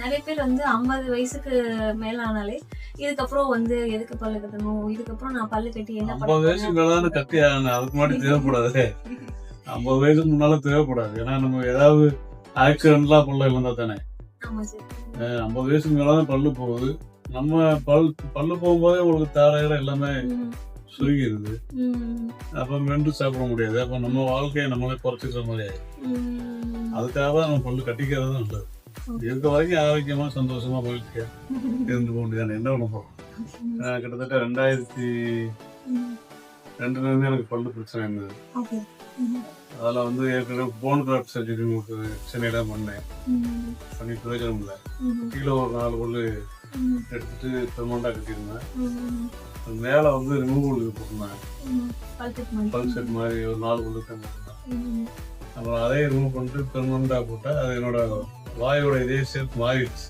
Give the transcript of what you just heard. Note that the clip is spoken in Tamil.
நிறைய பேர் வந்து ஐம்பது வயசுக்கு மேல ஆனாலே இதுக்கப்புறம் வந்து எதுக்கு பல்லு கட்டணும்? இதுக்கப்புறம் நான் பல்லு கட்டி என்ன ஐம்பது வயசுக்கு போறேன்? மேல கட்டி அதுக்கு முன்னாடி தேவைப்படாது. ஐம்பது வயசுக்கு முன்னால தேவைப்படாது. ஏன்னா நம்ம ஏதாவது ஆக்சிடென்ட்லாம் பல்ல இழந்தா தானே. ஐம்பது வயசுக்கு மேல தான் பல்லு போகுது. நம்ம பல் பல்லு போகும்போதே உங்களுக்கு தாரையில எல்லாமே சுருங்கிடுது அப்ப மென்று சாப்பிட முடியாது. அப்ப நம்ம வாழ்க்கையை நம்மளே குறைச்சிக்கிற மாதிரி. அதுக்காக தான் நம்ம பல்லு கட்டிக்கிறது தான் நல்லது. இருக்க வரைக்கும் ஆரோக்கியமா சந்தோஷமா மகிழ்ச்சியா இருந்து முடியாது என்ன பண்ண போறோம் நான் கிட்டத்தட்ட ரெண்டாயிரத்தி ம், ரெண்டுல இருந்து எனக்கு பல்லு பிரச்சனை இருந்தது அதில் வந்து ஏற்கனவே போன் கிராஃப்ட் சர்ஜரி உங்களுக்கு சென்னையில் பண்ணேன் பண்ணி பிரயோஜனம் இல்லை கீழே ஒரு நாலு பல்லு எடுத்துட்டு பெர்மனண்டாக கட்டியிருந்தேன் மேலே வந்து ரிமூவல் போட்டிருந்தேன் ம். பல் செட் மாதிரி. ஒரு நாலு பல்லு அப்புறம் அதையும் ரிமூவ் பண்ணிட்டு பெர்மனண்டாக போட்டால் அது என்னோட வாயோட இதே சேர்த்து மாறிடுச்சு.